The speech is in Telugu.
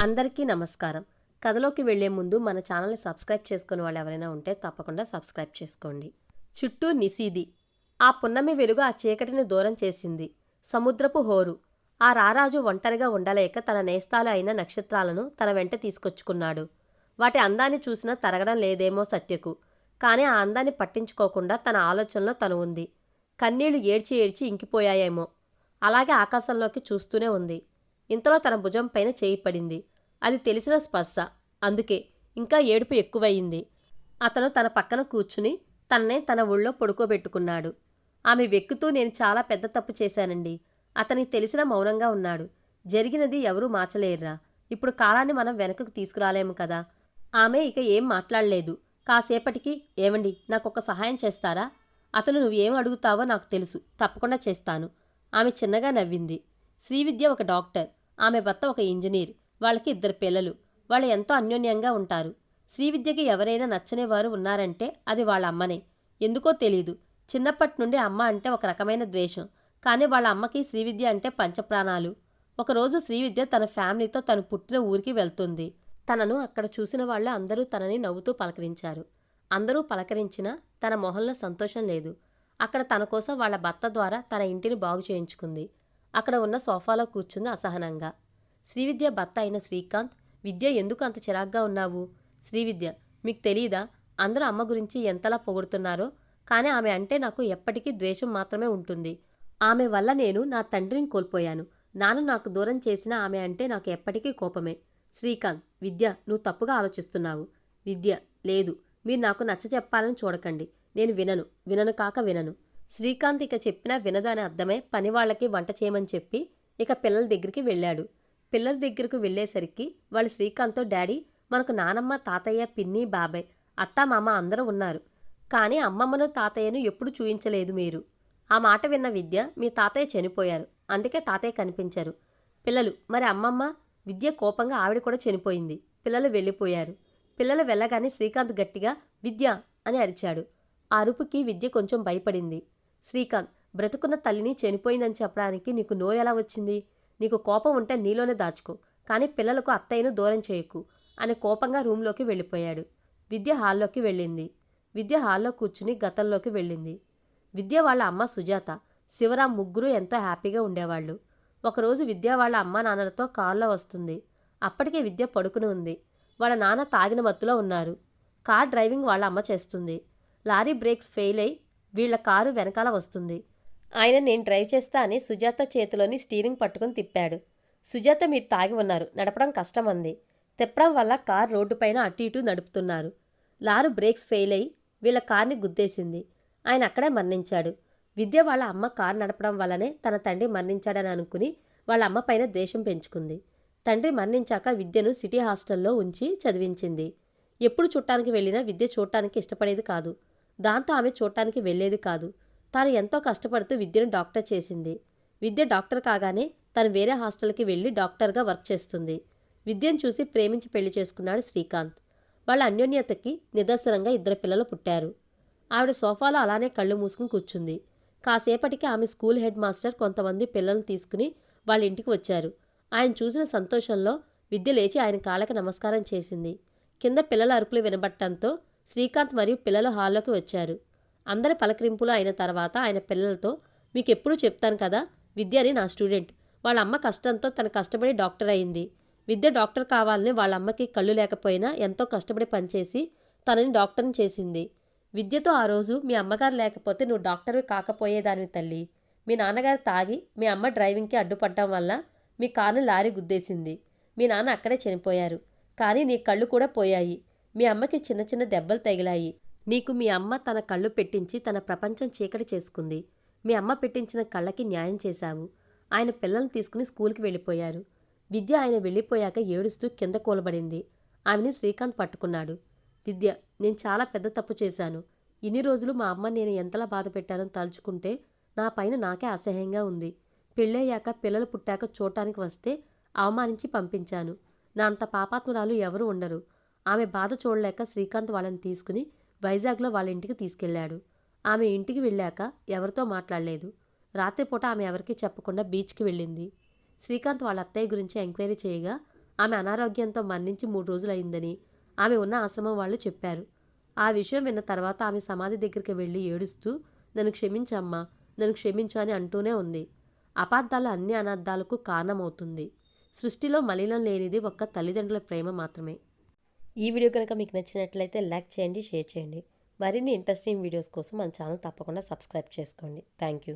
అందరికీ నమస్కారం. కథలోకి వెళ్ళే ముందు మన ఛానల్ని సబ్స్క్రైబ్ చేసుకునే వాళ్ళు ఎవరైనా ఉంటే తప్పకుండా సబ్స్క్రైబ్ చేసుకోండి. చుట్టూ నిసీది. ఆ పున్నమి వెలుగు ఆ చీకటిని దూరం చేసింది. సముద్రపు హోరు. ఆ రారాజు ఒంటరిగా ఉండలేక తన నేస్తాలు అయిన నక్షత్రాలను తన వెంట తీసుకొచ్చుకున్నాడు. వాటి అందాన్ని చూసినా తరగడం లేదేమో సత్యకు. కానీ ఆ అందాన్ని పట్టించుకోకుండా తన ఆలోచనలో తను ఉంది. కన్నీళ్ళు ఏడ్చి ఏడ్చి ఇంకిపోయాయేమో. అలాగే ఆకాశంలోకి చూస్తూనే ఉంది. ఇంతలో తన భుజం పైన చేయి పడింది. అది తెలిసిన స్పర్శ. అందుకే ఇంకా ఏడుపు ఎక్కువయింది అతను తన పక్కన కూర్చుని తన్నే తన ఒళ్ళో పడుకోబెట్టుకున్నాడు. ఆమె వెక్కుతూ నేను చాలా పెద్ద తప్పు చేశానండి. అతనికి తెలిసిన మౌనంగా ఉన్నాడు. జరిగినది ఎవరూ మార్చలేరురా. ఇప్పుడు కాలాన్ని మనం వెనకకు తీసుకురాలేము కదా. ఆమె ఇక ఏం మాట్లాడలేదు. కాసేపటికి ఏమండి నాకొక సహాయం చేస్తారా? అతను నువ్వేం అడుగుతావో నాకు తెలుసు. తప్పకుండా చేస్తాను. ఆమె చిన్నగా నవ్వింది. శ్రీవిద్య ఒక డాక్టర్. ఆమె భర్త ఒక ఇంజనీర్. వాళ్ళకి ఇద్దరు పిల్లలు. వాళ్ళు ఎంతో అన్యోన్యంగా ఉంటారు. శ్రీవిద్యకి ఎవరైనా నచ్చనేవారు ఉన్నారంటే అది వాళ్ళ అమ్మనే. ఎందుకో తెలీదు. చిన్నప్పటి నుండి అమ్మ అంటే ఒక రకమైన ద్వేషం. కానీ వాళ్ళ అమ్మకి శ్రీవిద్య అంటే పంచప్రాణాలు. ఒకరోజు శ్రీవిద్య తన ఫ్యామిలీతో తను పుట్టిన ఊరికి వెళ్తుంది. తనను అక్కడ చూసిన వాళ్ళు అందరూ తనని నవ్వుతూ పలకరించారు. అందరూ పలకరించినా తన మొహంలో సంతోషం లేదు. అక్కడ తన కోసం వాళ్ళ భర్త ద్వారా తన ఇంటిని బాగు చేయించుకుంది. అక్కడ ఉన్న సోఫాలో కూర్చుంది అసహనంగా. శ్రీవిద్య భర్త అయిన శ్రీకాంత్ విద్య ఎందుకు అంత చిరాగ్గా ఉన్నావు? శ్రీవిద్య మీకు తెలీదా? అందరూ అమ్మ గురించి ఎంతలా పొగుడుతున్నారో? కానీ ఆమె అంటే నాకు ఎప్పటికీ ద్వేషం మాత్రమే ఉంటుంది. ఆమె వల్ల నేను నా తండ్రిని కోల్పోయాను. నాను నాకు దూరం చేసిన ఆమె అంటే నాకు ఎప్పటికీ కోపమే. శ్రీకాంత్ విద్య నువ్వు తప్పుగా ఆలోచిస్తున్నావు. విద్య లేదు మీరు నాకు నచ్చ చెప్పాలని చూడకండి. నేను వినను. వినను కాక వినను. శ్రీకాంత్ ఇక చెప్పినా వినదాని అని అర్థమే పని వాళ్ళకి వంట చేయమని చెప్పి ఇక పిల్లల దగ్గరికి వెళ్ళాడు. పిల్లల దగ్గరకు వెళ్ళేసరికి వాళ్ళు శ్రీకాంత్తో డాడీ మనకు నానమ్మ తాతయ్య పిన్ని బాబాయ్ అత్త మామ అందరూ ఉన్నారు. కానీ అమ్మమ్మను తాతయ్యను ఎప్పుడు చూయించలేదు మీరు. ఆ మాట విన్న విద్య మీ తాతయ్య చనిపోయారు. అందుకే తాతయ్య కనిపించారు. పిల్లలు మరి అమ్మమ్మ? విద్య కోపంగా ఆవిడ కూడా చనిపోయింది. పిల్లలు వెళ్ళిపోయారు. పిల్లలు వెళ్ళగానే శ్రీకాంత్ గట్టిగా విద్య అని అరిచాడు. ఆ అరుపుకి విద్య కొంచెం భయపడింది. శ్రీకాంత్ బ్రతుకున్న తల్లిని చనిపోయిందని చెప్పడానికి నీకు నోరు ఎలా వచ్చింది? నీకు కోపం ఉంటే నీలోనే దాచుకో కానీ పిల్లలకు అత్తయ్యను దూరం చేయకు అని కోపంగా రూంలోకి వెళ్ళిపోయాడు. విద్య హాల్లోకి వెళ్ళింది. విద్య హాల్లో కూర్చుని గతంలోకి వెళ్ళింది. విద్య వాళ్ళ అమ్మ సుజాత శివరాం ముగ్గురు ఎంతో హ్యాపీగా ఉండేవాళ్ళు. ఒకరోజు విద్య వాళ్ళ అమ్మ నాన్నలతో కారులో వస్తుంది. అప్పటికే విద్య పడుకుని ఉంది. వాళ్ళ నాన్న తాగిన మత్తులో ఉన్నారు. కార్ డ్రైవింగ్ వాళ్ళ అమ్మ చేస్తుంది. లారీ బ్రేక్స్ ఫెయిల్ అయి వీళ్ళ కారు వెనకాల వస్తుంది. ఆయన నేను డ్రైవ్ చేస్తా అని సుజాత చేతిలోని స్టీరింగ్ పట్టుకుని తిప్పాడు. సుజాత మీరు తాగి ఉన్నారు. నడపడం కష్టం అంది తిప్పడం వల్ల కార్ రోడ్డుపైన అటు ఇటు నడుపుతున్నారు. లారు బ్రేక్స్ ఫెయిల్ అయి వీళ్ళ కార్ని గుద్దేసింది. ఆయన అక్కడే మరణించాడు. విద్య వాళ్ళ అమ్మ కారు నడపడం వల్లనే తన తండ్రి మరణించాడని అనుకుని వాళ్ళ అమ్మ పైన ద్వేషం పెంచుకుంది. తండ్రి మరణించాక విద్యను సిటీ హాస్టల్లో ఉంచి చదివించింది. ఎప్పుడు చుట్టానికి వెళ్ళినా విద్య చూడటానికి ఇష్టపడేది కాదు. దాంతో ఆమె చూడటానికి వెళ్ళేది కాదు. తాను ఎంతో కష్టపడుతూ విద్యను డాక్టర్ చేసింది. విద్య డాక్టర్ కాగానే తను వేరే హాస్టల్కి వెళ్ళి డాక్టర్గా వర్క్ చేస్తుంది. విద్యను చూసి ప్రేమించి పెళ్ళి చేసుకున్నాడు శ్రీకాంత్. వాళ్ళ అన్యోన్యతకి నిదర్శనంగా ఇద్దరు పిల్లలు పుట్టారు. ఆవిడ సోఫాలో అలానే కళ్ళు మూసుకుని కూర్చుంది. కాసేపటికి ఆమె స్కూల్ హెడ్ మాస్టర్ కొంతమంది పిల్లల్ని తీసుకుని వాళ్ళ ఇంటికి వచ్చారు. ఆయన చూసిన సంతోషంలో విద్య లేచి ఆయన కాళ్ళకి నమస్కారం చేసింది. కింద పిల్లల అరుపులు వినబట్టంతో శ్రీకాంత్ మరియు పిల్లలు హాల్లోకి వచ్చారు. అందరి పలకరింపులు అయిన తర్వాత ఆయన పిల్లలతో మీకు ఎప్పుడూ చెప్తాను కదా విద్య అని నా స్టూడెంట్. వాళ్ళ అమ్మ కష్టంతో తన కష్టపడి డాక్టర్ అయింది. విద్య డాక్టర్ కావాలని వాళ్ళ అమ్మకి కళ్ళు లేకపోయినా ఎంతో కష్టపడి పనిచేసి తనని డాక్టర్ని చేసింది. విద్యతో ఆ రోజు మీ అమ్మగారు లేకపోతే నువ్వు డాక్టర్వి కాకపోయేదానివి తల్లి. మీ నాన్నగారు తాగి మీ అమ్మ డ్రైవింగ్కి అడ్డుపడ్డం వల్ల మీ కారుని లారీ గుద్దేసింది. మీ నాన్న అక్కడే చనిపోయారు. కానీ నీ కళ్ళు కూడా పోయాయి. మీ అమ్మకి చిన్న చిన్న దెబ్బలు తగిలాయి. నీకు మీ అమ్మ తన కళ్ళు పెట్టించి తన ప్రపంచం చీకటి చేసుకుంది. మీ అమ్మ పెట్టించిన కళ్ళకి న్యాయం చేశావు. ఆయన పిల్లల్ని తీసుకుని స్కూల్కి వెళ్ళిపోయారు. విద్య ఆయన వెళ్ళిపోయాక ఏడుస్తూ కింద కూలబడింది. ఆమెని శ్రీకాంత్ పట్టుకున్నాడు. విద్య నేను చాలా పెద్ద తప్పు చేశాను. ఇన్ని రోజులు మా అమ్మ నేను ఎంతలా బాధ పెట్టానని తలుచుకుంటే నా పైన నాకే అసహ్యంగా ఉంది. పెళ్ళయ్యాక పిల్లలు పుట్టాక చూడటానికి వస్తే అవమానించి పంపించాను. నా అంత పాపాత్మురాలు ఎవరు ఉండరు. ఆమె బాధ చూడలేక శ్రీకాంత్ వాళ్ళని తీసుకుని వైజాగ్లో వాళ్ళ ఇంటికి తీసుకెళ్ళాడు ఆమె ఇంటికి వెళ్ళాక ఎవరితో మాట్లాడలేదు. రాత్రిపూట ఆమె ఎవరికీ చెప్పకుండా బీచ్కి వెళ్ళింది. శ్రీకాంత్ వాళ్ళ అత్తయ్య గురించి ఎంక్వైరీ చేయగా ఆమె అనారోగ్యంతో మరణించి మూడు రోజులైందని ఆమె ఉన్న ఆశ్రమం వాళ్ళు చెప్పారు. ఆ విషయం విన్న తర్వాత ఆమె సమాధి దగ్గరికి వెళ్ళి ఏడుస్తూ నన్ను క్షమించమ్మా నన్ను క్షమించు అని అంటూనే ఉంది. అపార్థాలు అన్ని అనర్థాలకు కారణమవుతుంది. సృష్టిలో మలినం లేనిది ఒక్క తల్లిదండ్రుల ప్రేమ మాత్రమే. ఈ వీడియో కనుక మీకు నచ్చినట్లయితే లైక్ చేయండి షేర్ చేయండి. మరిన్ని ఇంట్రెస్టింగ్ వీడియోస్ కోసం మన ఛానల్ తప్పకుండా సబ్స్క్రైబ్ చేసుకోండి. Thank you.